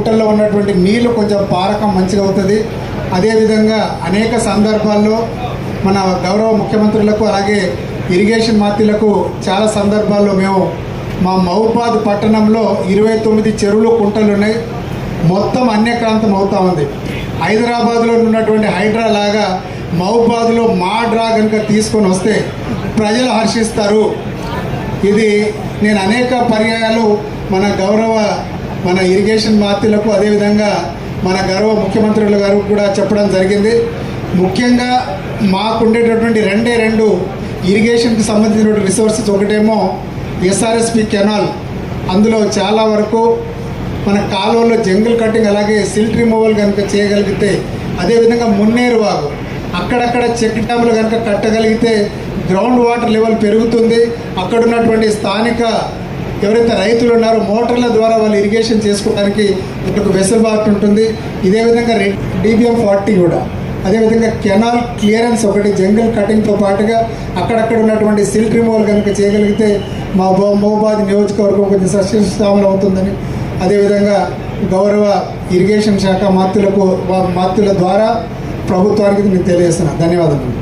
కుంటల్లో ఉన్నటువంటి నీళ్ళు కొంచెం పారకం మంచిగా అవుతుంది. అదేవిధంగా అనేక సందర్భాల్లో మన గౌరవ ముఖ్యమంత్రులకు అలాగే ఇరిగేషన్ మంత్రులకు చాలా సందర్భాల్లో మేము మా మహబాద్ పట్టణంలో ఇరవై తొమ్మిది చెరువులు కుంటలు ఉన్నాయి. మొత్తం అన్యక్రాంతం అవుతా ఉంది. హైదరాబాద్లో ఉన్నటువంటి హైడ్రా లాగా మహబాద్లో మా డ్రా కనుక తీసుకొని వస్తే ప్రజలు హర్షిస్తారు. ఇది నేను అనేక పర్యాయాలు మన గౌరవ మన ఇరిగేషన్ మార్తీలకు అదేవిధంగా మన గౌరవ ముఖ్యమంత్రుల గారు కూడా చెప్పడం జరిగింది. ముఖ్యంగా మాకుండేటటువంటి రెండే రెండు ఇరిగేషన్కి సంబంధించినటువంటి రిసోర్సెస్ ఒకటేమో ఎస్ఆర్ఎస్పి కెనాల్ అందులో చాలా వరకు మన కాలువలో జంగిల్ కటింగ్ అలాగే సిల్ట్ రిమూవల్ కనుక చేయగలిగితే అదేవిధంగా మున్నేరు వాగు. అక్కడక్కడ చెక్ డ్యాములు కనుక కట్టగలిగితే గ్రౌండ్ వాటర్ లెవెల్ పెరుగుతుంది. అక్కడ ఉన్నటువంటి స్థానిక ఎవరైతే రైతులు ఉన్నారో మోటార్ల ద్వారా వాళ్ళు ఇరిగేషన్ చేసుకోవడానికి ఒక వెసులుబాటు ఉంటుంది. ఇదే విధంగా డిబిఎం ఫార్టీ కూడా. అదేవిధంగా కెనాల్ క్లియరెన్స్ ఒకటి జంగల్ కటింగ్తో పాటుగా అక్కడక్కడ ఉన్నటువంటి సిల్క్ రిమూవల్ కనుక చేయగలిగితే మా బో- నియోజకవర్గం కొంచెం సస్యశ్యామలం అవుతుందని. అదేవిధంగా గౌరవ ఇరిగేషన్ శాఖ మాత్రులకు మాత్రుల ద్వారా ప్రభుత్వానికి నేను తెలియజేస్తున్నాను ధన్యవాదాలు